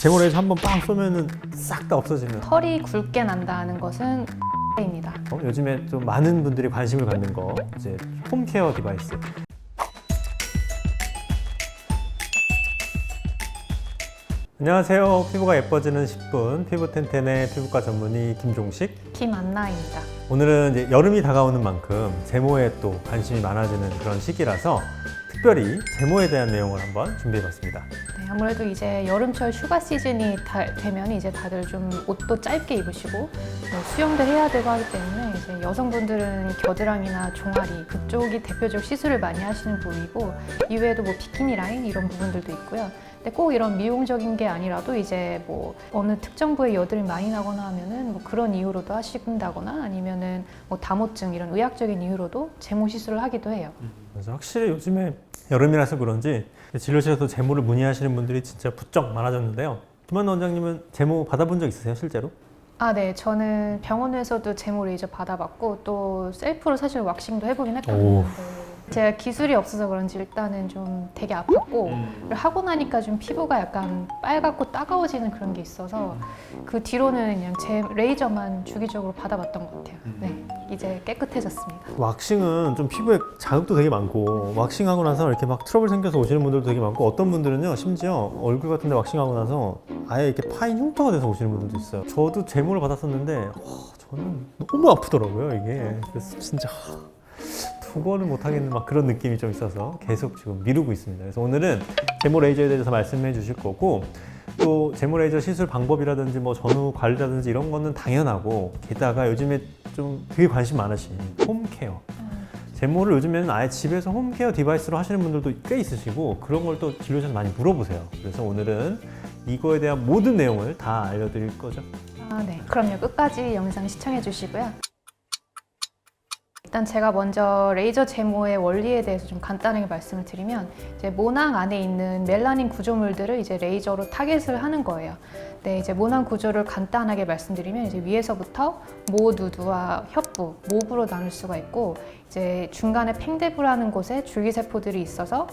제모레이저 한번 빵 쏘면은 싹 다 없어지는. 털이 굵게 난다는 것은 입니다. 어, 요즘에 좀 많은 분들이 관심을 갖는 거 이제 홈케어 디바이스. 안녕하세요. 피부가 예뻐지는 10분 피부 텐텐의 피부과 전문의 김종식. 김안나입니다. 오늘은 이제 여름이 다가오는 만큼 제모에 또 관심이 많아지는 그런 시기라서 특별히 제모에 대한 내용을 한번 준비해봤습니다. 네, 아무래도 이제 여름철 휴가 시즌이 다- 되면 이제 다들 좀 옷도 짧게 입으시고 뭐 수영도 해야 되고 하기 때문에 이제 여성분들은 겨드랑이나 종아리 그쪽이 대표적 시술을 많이 하시는 부위고 이외에도 뭐 비키니 라인 이런 부분들도 있고요. 근데 꼭 이런 미용적인 게 아니라도 이제 뭐 어느 특정 부에 여드름이 많이 나거나 하면은 뭐 그런 이유로도 하신다거나 아니면은 뭐 담호증 이런 의학적인 이유로도 제모 시술을 하기도 해요. 그래서 확실히 요즘에 여름이라서 그런지 진료실에서 제모를 문의하시는 분들이 진짜 부쩍 많아졌는데요. 김한나 원장님은 제모 받아본 적 있으세요, 실제로? 아, 네. 저는 병원에서도 제모 레이저 받아봤고 또 셀프로 사실 왁싱도 해보긴 했거든요. 오. 네. 제가 기술이 없어서 그런지 일단은 좀 되게 아팠고 그리고 하고 나니까 좀 피부가 약간 빨갛고 따가워지는 그런 게 있어서 그 뒤로는 그냥 제 레이저만 주기적으로 받아봤던 것 같아요. 네, 이제 깨끗해졌습니다. 왁싱은 좀 피부에 자극도 되게 많고 왁싱하고 나서 이렇게 막 트러블 생겨서 오시는 분들도 되게 많고 어떤 분들은요 심지어 얼굴 같은데 왁싱하고 나서 아예 이렇게 파인 흉터가 돼서 오시는 분들도 있어요. 저도 제모를 받았었는데 와, 저는 너무 아프더라고요 이게. 그래서 진짜 두 번은 못 하겠는 막 그런 느낌이 좀 있어서 계속 지금 미루고 있습니다. 그래서 오늘은 제모 레이저에 대해서 말씀해 주실 거고 또 제모 레이저 시술 방법이라든지 뭐 전후 관리라든지 이런 거는 당연하고 게다가 요즘에 좀 되게 관심 많으신 홈케어 제모를 요즘에는 아예 집에서 홈케어 디바이스로 하시는 분들도 꽤 있으시고 그런 걸 또 진료실에서 많이 물어보세요. 그래서 오늘은 이거에 대한 모든 내용을 다 알려드릴 거죠. 아, 네. 그럼요. 끝까지 영상 시청해 주시고요. 일단 제가 먼저 레이저 제모의 원리에 대해서 좀 간단하게 말씀을 드리면 이제 모낭 안에 있는 멜라닌 구조물들을 이제 레이저로 타겟을 하는 거예요. 네, 이제 모낭 구조를 간단하게 말씀드리면 이제 위에서부터 모 누두와 협부, 목으로 나눌 수가 있고 이제 중간에 팽대부라는 곳에 줄기세포들이 있어서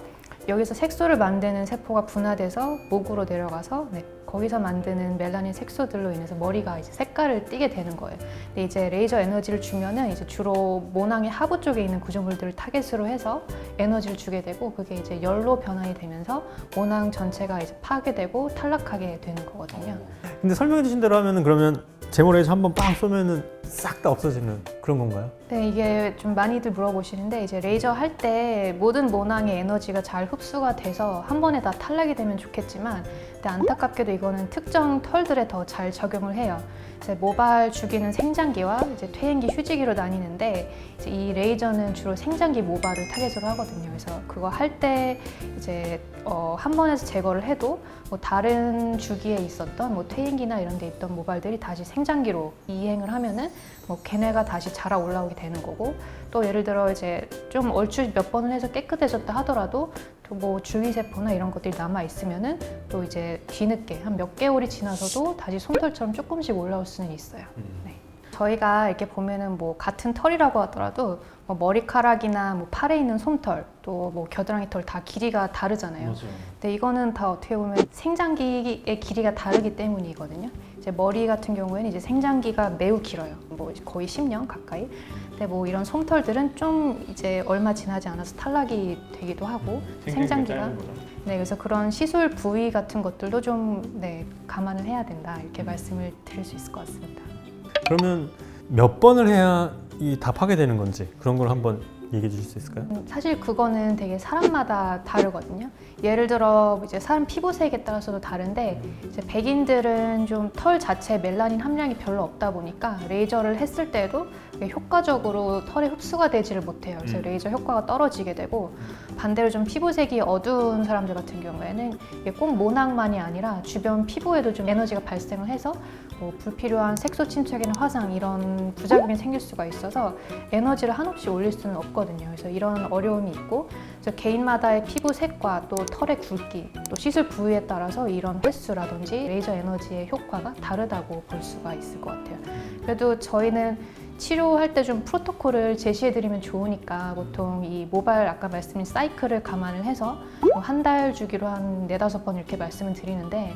여기서 색소를 만드는 세포가 분화돼서 목으로 내려가서 네, 거기서 만드는 멜라닌 색소들로 인해서 머리가 이제 색깔을 띠게 되는 거예요. 근데 이제 레이저 에너지를 주면은 이제 주로 모낭의 하부 쪽에 있는 구조물들을 타겟으로 해서 에너지를 주게 되고 그게 이제 열로 변환이 되면서 모낭 전체가 이제 파괴되고 탈락하게 되는 거거든요. 근데 설명해 주신 대로 하면은 그러면 제모 레이저 한번 빵 쏘면은 싹 다 없어지는 그런 건가요? 네, 이게 좀 많이들 물어보시는데 이제 레이저 할 때 모든 모낭의 에너지가 잘 흡수가 돼서 한 번에 다 탈락이 되면 좋겠지만 근데 안타깝게도 이거는 특정 털들에 더 잘 적용을 해요. 이제 모발 주기는 생장기와 이제 퇴행기 휴지기로 나뉘는데 이제 이 레이저는 주로 생장기 모발을 타겟으로 하거든요. 그래서 그거 할 때 이제 어, 한 번에서 제거를 해도 뭐 다른 주기에 있었던 뭐 퇴행기나 이런 데 있던 모발들이 다시 생장기로 이행을 하면은 뭐 걔네가 다시 자라 올라오게 되는 거고 또 예를 들어 이제 좀 얼추 몇 번을 해서 깨끗해졌다 하더라도 또 뭐 줄기세포나 이런 것들이 남아 있으면은 또 이제 뒤늦게 한 몇 개월이 지나서도 다시 솜털처럼 조금씩 올라올 수는 있어요. 네. 저희가 이렇게 보면은 뭐 같은 털이라고 하더라도 뭐 머리카락이나 뭐 팔에 있는 솜털 또 뭐 겨드랑이 털 다 길이가 다르잖아요. 근데 이거는 다 어떻게 보면 생장기의 길이가 다르기 때문이거든요. 이제 머리 같은 경우에는 이제 생장기가 매우 길어요. 뭐 거의 10년 가까이. 근데 뭐 이런 솜털들은 좀 이제 얼마 지나지 않아서 탈락이 되기도 하고 생장기가 네 그래서 그런 시술 부위 같은 것들도 좀 네 감안을 해야 된다 이렇게 말씀을 드릴 수 있을 것 같습니다. 그러면 몇 번을 해야 이다 파괴되는 건지 그런 걸 한번 얘기해 주실 수 있을까요? 음, 사실 그거는 되게 사람마다 다르거든요. 예를 들어 이제 사람 피부색에 따라서도 다른데 이제 백인들은 좀 털 자체 멜라닌 함량이 별로 없다 보니까 레이저를 했을 때도 효과적으로 털에 흡수가 되지를 못해요. 그래서 음. 레이저 효과가 떨어지게 되고 반대로 좀 피부색이 어두운 사람들 같은 경우에는 꼭 모낭만이 아니라 주변 피부에도 좀 에너지가 발생을 해서 뭐 불필요한 색소 침착이나 화상 이런 부작용이 생길 수가 있어서 에너지를 한없이 올릴 수는 없거든요. 그래서 이런 어려움이 있고 그래서 개인마다의 피부 색과 또 털의 굵기 또 시술 부위에 따라서 이런 횟수라든지 레이저 에너지의 효과가 다르다고 볼 수가 있을 것 같아요. 그래도 저희는 치료할 때 좀 프로토콜을 제시해드리면 좋으니까 보통 이 모발 아까 말씀드린 사이클을 감안을 해서 뭐 한달 주기로 한 네다섯 번 이렇게 말씀을 드리는데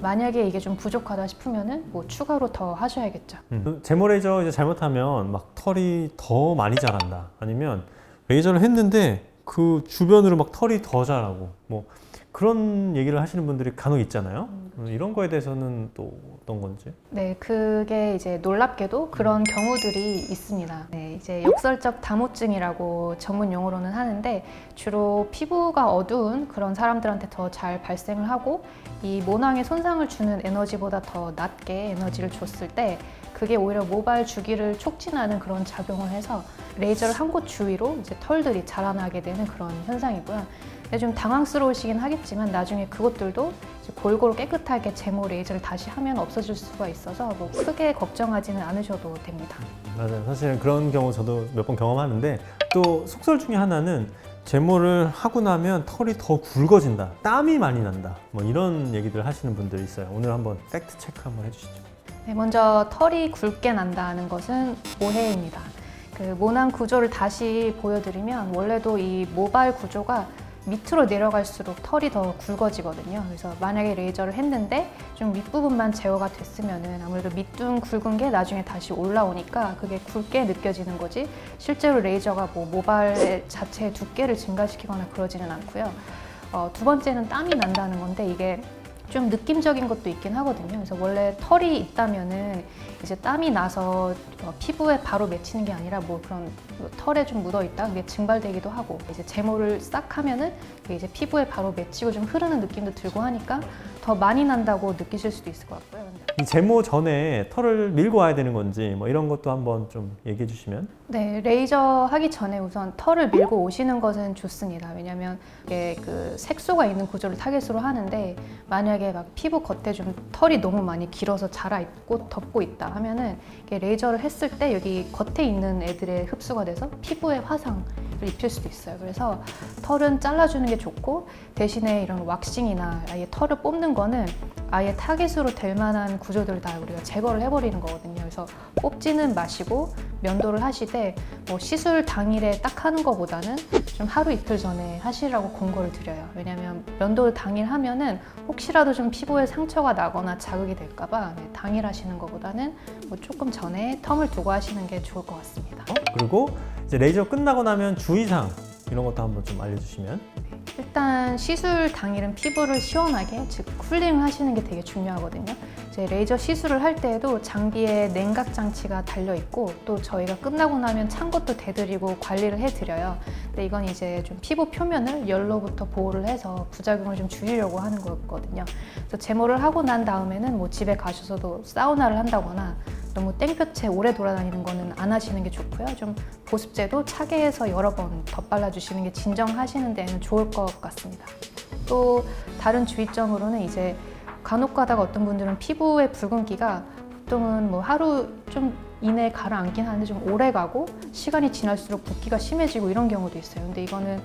만약에 이게 좀 부족하다 싶으면은 뭐 추가로 더 하셔야겠죠. 음. 제모 레이저 이제 잘못하면 막 털이 더 많이 자란다. 아니면 레이저를 했는데 그 주변으로 막 털이 더 자라고 뭐 그런 얘기를 하시는 분들이 간혹 있잖아요. 음, 이런 거에 대해서는 또 어떤 건지. 네, 그게 이제 놀랍게도 그런 경우들이 있습니다. 네, 이제 역설적 다모증이라고 전문 용어로는 하는데 주로 피부가 어두운 그런 사람들한테 더 잘 발생을 하고 이 모낭에 손상을 주는 에너지보다 더 낮게 에너지를 줬을 때 그게 오히려 모발 주기를 촉진하는 그런 작용을 해서 레이저를 한 곳 주위로 이제 털들이 자라나게 되는 그런 현상이고요. 좀 당황스러우시긴 하겠지만 나중에 그것들도 골고루 깨끗하게 제모 레이저를 다시 하면 없어질 수가 있어서 뭐 크게 걱정하지는 않으셔도 됩니다. 맞아요. 사실 그런 경우 저도 몇 번 경험하는데 또 속설 중에 하나는 제모를 하고 나면 털이 더 굵어진다, 땀이 많이 난다, 뭐 이런 얘기들 하시는 분들이 있어요. 오늘 한번 팩트 체크 한번 해주시죠. 네, 먼저 털이 굵게 난다는 것은 오해입니다. 그 모낭 구조를 다시 보여드리면 원래도 이 모발 구조가 밑으로 내려갈수록 털이 더 굵어지거든요. 그래서 만약에 레이저를 했는데 좀 윗부분만 제거가 됐으면은 아무래도 밑둥 굵은 게 나중에 다시 올라오니까 그게 굵게 느껴지는 거지 실제로 레이저가 뭐 모발 자체의 두께를 증가시키거나 그러지는 않고요. 어, 두 번째는 땀이 난다는 건데 이게 좀 느낌적인 것도 있긴 하거든요. 그래서 원래 털이 있다면은 이제 땀이 나서 어, 피부에 바로 맺히는 게 아니라 뭐 그런 뭐 털에 좀 묻어 있다 그게 증발되기도 하고 이제 제모를 싹 하면은 그게 이제 피부에 바로 맺히고 좀 흐르는 느낌도 들고 하니까 더 많이 난다고 느끼실 수도 있을 것 같고요. 이 제모 전에 털을 밀고 와야 되는 건지 뭐 이런 것도 한번 좀 얘기해 주시면. 네, 레이저 하기 전에 우선 털을 밀고 오시는 것은 좋습니다. 왜냐하면 이게 그 색소가 있는 구조를 타겟으로 하는데 만약에 막 피부 겉에 좀 털이 너무 많이 길어서 자라 있고 덮고 있다 하면은 이게 레이저를 했을 때 여기 겉에 있는 애들의 흡수가 돼서 피부에 화상을 입힐 수도 있어요. 그래서 털은 잘라주는 게 좋고 대신에 이런 왁싱이나 아예 털을 뽑는 거는 아예 타겟으로 될 만한 구조들을 다 우리가 제거를 해버리는 거거든요. 그래서 뽑지는 마시고 면도를 하시되 뭐 시술 당일에 딱 하는 것보다는 좀 하루 이틀 전에 하시라고 공고를 드려요. 왜냐하면 면도를 당일 하면은 혹시라도 좀 피부에 상처가 나거나 자극이 될까봐 네, 당일 하시는 것보다는 뭐 조금 전에 텀을 두고 하시는 게 좋을 것 같습니다. 어? 그리고 이제 레이저 끝나고 나면 주의사항 이런 것도 한번 좀 알려주시면. 일단 시술 당일은 피부를 시원하게 즉 쿨링을 하시는 게 되게 중요하거든요. 이제 레이저 시술을 할 때에도 장비에 냉각 장치가 달려 있고 또 저희가 끝나고 나면 찬 것도 대드리고 관리를 해드려요. 근데 이건 이제 좀 피부 표면을 열로부터 보호를 해서 부작용을 좀 줄이려고 하는 거거든요. 그래서 제모를 하고 난 다음에는 뭐 집에 가셔서도 사우나를 한다거나 너무 땡볕에 오래 돌아다니는 거는 안 하시는 게 좋고요. 좀 보습제도 차게 해서 여러 번 덧발라 주시는 게 진정하시는 데는 좋을 것 같습니다. 또 다른 주의점으로는 이제 간혹 가다가 어떤 분들은 피부의 붉은기가 보통은 뭐 하루 좀 이내에 가라앉긴 하는데 좀 오래 가고 시간이 지날수록 붓기가 심해지고 이런 경우도 있어요. 근데 이거는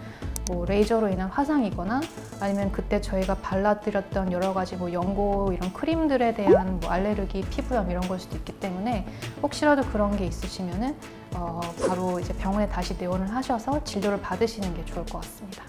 뭐 레이저로 인한 화상이거나 아니면 그때 저희가 발라드렸던 여러 가지 뭐 연고 이런 크림들에 대한 뭐 알레르기, 피부염 이런 걸 수도 있기 때문에 혹시라도 그런 게 있으시면은 어 바로 이제 병원에 다시 내원을 하셔서 진료를 받으시는 게 좋을 것 같습니다.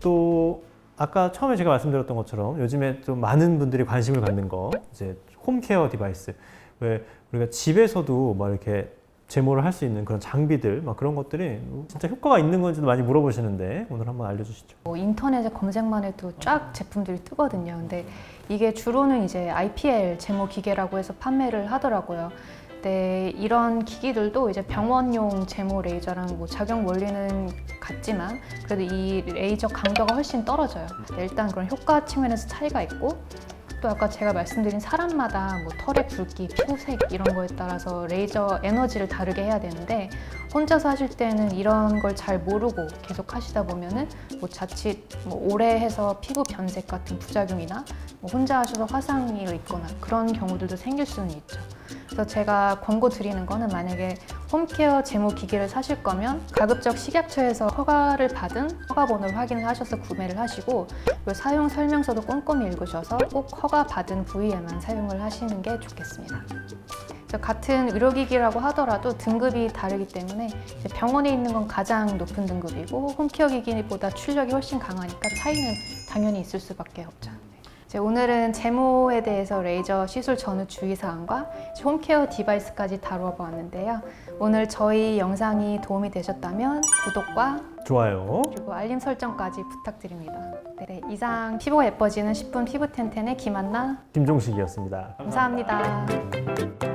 또 아까 처음에 제가 말씀드렸던 것처럼 요즘에 좀 많은 분들이 관심을 갖는 거 이제 홈케어 디바이스 왜 우리가 집에서도 막 이렇게 제모를 할 수 있는 그런 장비들 막 그런 것들이 진짜 효과가 있는 건지도 많이 물어보시는데 오늘 한번 알려주시죠. 뭐 인터넷에 검색만 해도 쫙 제품들이 뜨거든요. 근데 이게 주로는 이제 IPL 제모 기계라고 해서 판매를 하더라고요. 근데 이런 기기들도 이제 병원용 제모 레이저랑 뭐 작용 원리는 같지만 그래도 이 레이저 강도가 훨씬 떨어져요. 근데 일단 그런 효과 측면에서 차이가 있고 또 아까 제가 말씀드린 사람마다 뭐 털의 굵기, 피부색 이런 거에 따라서 레이저 에너지를 다르게 해야 되는데 혼자서 하실 때는 이런 걸 잘 모르고 계속 하시다 보면은 뭐 자칫 뭐 오래 해서 피부 변색 같은 부작용이나 뭐 혼자 하셔서 화상이 있거나 그런 경우들도 생길 수는 있죠. 그래서 제가 권고 드리는 거는 만약에 홈케어 제모 기기를 사실 거면 가급적 식약처에서 허가를 받은 허가 번호를 확인을 하셔서 구매를 하시고 그 사용 설명서도 꼼꼼히 읽으셔서 꼭 허가 받은 부위에만 사용을 하시는 게 좋겠습니다. 같은 의료기기라고 하더라도 등급이 다르기 때문에 병원에 있는 건 가장 높은 등급이고 홈케어 기기보다 출력이 훨씬 강하니까 차이는 당연히 있을 수밖에 없죠. 오늘은 제모에 대해서 레이저 시술 전후 주의사항과 홈케어 디바이스까지 다루어 보았는데요. 오늘 저희 영상이 도움이 되셨다면 구독과 좋아요. 그리고 알림 설정까지 부탁드립니다. 네, 이상 피부가 예뻐지는 10분 피부 텐텐의 김한나 김종식이었습니다. 감사합니다.